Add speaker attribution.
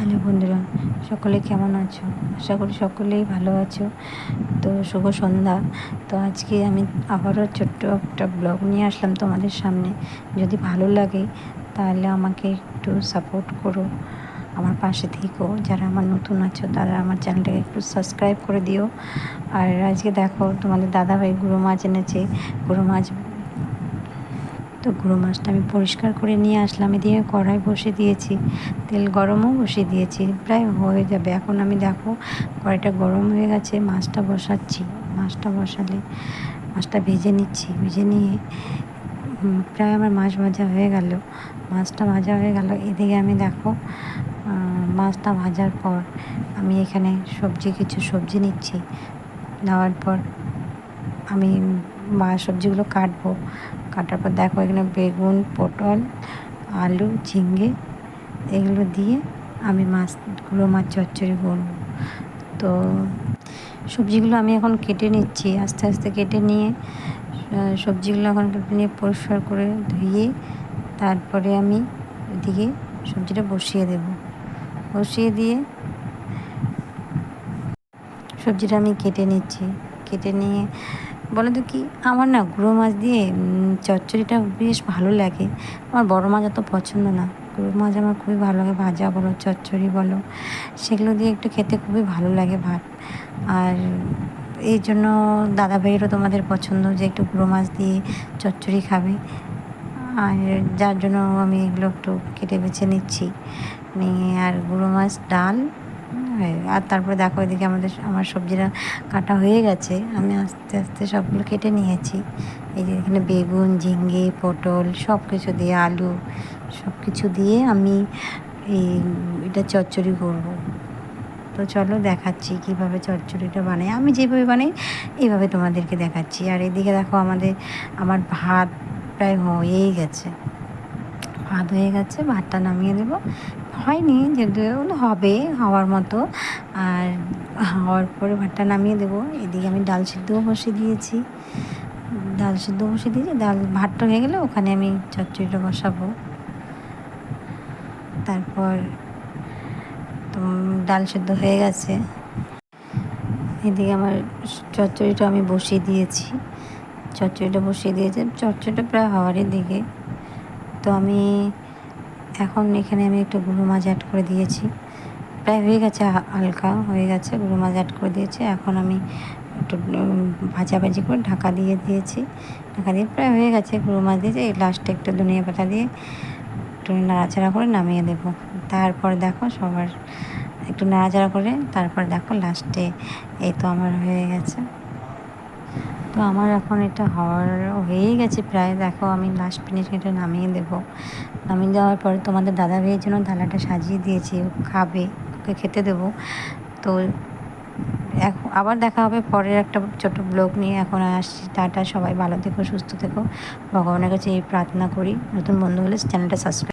Speaker 1: Hello বন্ধুরা, সকলে কেমন আছো? আশা করি সকলেই ভালো আছো। তো শুভ সন্ধ্যা। তো আজকে আমি আবারও ছোট্ট একটা ব্লগ নিয়ে আসলাম তোমাদের সামনে। যদি ভালো লাগে, তাহলে আমাকে একটু সাপোর্ট করো। আমার পাশে থেকো। যারা আমার নতুন আছো, তারা আমার চ্যানেলটাকে একটু সাবস্ক্রাইব করে দিও। আর আজকে দেখো, তোমাদের দাদাভাই গুঁড়ো মাছ এনেছে। গুঁড়ো মাছ তো গুঁড়ো মাছটা আমি পরিষ্কার করে নিয়ে আসলাম। এদিকে কড়াই বসে দিয়েছি, তেল গরমও বসিয়ে দিয়েছি, প্রায় হয়ে যাবে। এখন আমি দেখো কড়াইটা গরম হয়ে গেছে, মাছটা বসাচ্ছি। মাছটা বসালে, মাছটা ভেজে নিচ্ছি। ভেজে নিয়ে প্রায় আমার মাছ ভাজা হয়ে গেল। মাছটা ভাজা হয়ে গেল। এদিকে আমি দেখো মাছটা ভাজার পর আমি এখানে সবজি, কিছু সবজি নিচ্ছি। নেওয়ার পর আমি মা সবজিগুলো কাটবো। কাটার পর দেখো এখানে বেগুন, পটল, আলু ঝিঙ্গে এগুলো দিয়ে আমি মাছগুলো, মাছ চচ্চড়ি করব। তো সবজিগুলো আমি এখন কেটে নিচ্ছি। আস্তে আস্তে কেটে নিয়ে সবজিগুলো এখন কেটে নিয়ে পরিষ্কার করে ধুয়ে তারপরে আমি এদিকে সবজিটা বসিয়ে দেব। বসিয়ে দিয়ে সবজিটা আমি কেটে নিচ্ছি। কেটে নিয়ে বলে তো কি? আমার না গুঁড়ো মাছ দিয়ে চচ্চড়িটা বেশ ভালো লাগে। আমার বড় মাছ অত পছন্দ না। গুঁড়ো মাছ আমার খুবই ভালো লাগে, ভাজা বলো, চচ্চড়ি বলো, সেগুলো দিয়ে একটু খেতে খুবই ভালো লাগে ভাত। আর এই জন্য দাদা ভাইয়েরও তোমাদের পছন্দ যে একটু গুঁড়ো মাছ দিয়ে চচ্চড়ি খাবে। আর যার জন্য আমি এগুলো একটু কেটে বেছে নিচ্ছি। নিয়ে আর গুঁড়ো মাছ, ডাল আর তারপরে দেখো এদিকে আমাদের আমার সবজিটা কাটা হয়ে গেছে। আমি আস্তে আস্তে সবগুলো কেটে নিয়েছি। এই যে এখানে বেগুন ঝিঙ্গে পটল সব কিছু দিয়ে, আলু সব কিছু দিয়ে আমি এই এটা চচ্চড়ি করব। তো চলো দেখাচ্ছি কীভাবে চচ্চড়িটা বানাই। আমি যেভাবে বানাই, এইভাবে তোমাদেরকে দেখাচ্ছি। আর এদিকে দেখো আমাদের, আমার ভাত প্রায় হয়েই গেছে। ভাত হয়ে গেছে, ভাতটা নামিয়ে দেবো। হয়নি, যদিও হবে হওয়ার মতো। আর হওয়ার পরে ভাতটা নামিয়ে দেবো। এদিকে আমি ডাল সিদ্ধও বসিয়ে দিয়েছি। ডাল সিদ্ধ বসিয়ে দিয়েছি। ডাল ভাতটা হয়ে গেলে ওখানে আমি চচ্চড়িটা বসাবো। তারপর তো ডাল সিদ্ধ হয়ে গেছে। এদিকে আমার চচ্চড়িটা আমি বসিয়ে দিয়েছি। চচ্চড়িটা বসিয়ে দিয়েছি। চচ্চড়িটা প্রায় হওয়ারই দিকে। তো আমি এখন এখানে আমি একটু গুঁড়ো মাছ অ্যাড করে দিয়েছি। প্রায় হয়ে গেছে হালকা হয়ে গেছে গুঁড়ো মাছ অ্যাড করে দিয়েছি। এখন আমি একটু ভাজাভাজি করে ঢাকা দিয়ে দিয়েছি। ঢাকা দিয়ে প্রায় হয়ে গেছে গুঁড়ো মাছ দিয়েছি এই লাস্টে একটু ধনিয়া পাতা দিয়ে একটু নাড়াচাড়া করে নামিয়ে দেবো। তারপর দেখো সবার একটু নাড়াচাড়া করে, তারপর দেখো লাস্টে এই তো আমার হয়ে গেছে। তো আমার এখন এটা হওয়ার হয়েই গেছে প্রায়। দেখো, আমি লাস্ট ফিনিশ এটা নামিয়ে দেবো। নামিয়ে দেওয়ার পরে তোমাদের দাদা ভাইয়ের জন্য থালাটা সাজিয়ে দিয়েছি। খাবে, ওকে খেতে দেবো। তো এখন আবার দেখা হবে পরের একটা ছোট ব্লগ নিয়ে। এখন আসছি, টাটা, সবাই ভালো থেকো, সুস্থ থেকো। ভগবানের কাছে এই প্রার্থনা করি। নতুন বন্ধু হলে চ্যানেলটা সাবস্ক্রাইব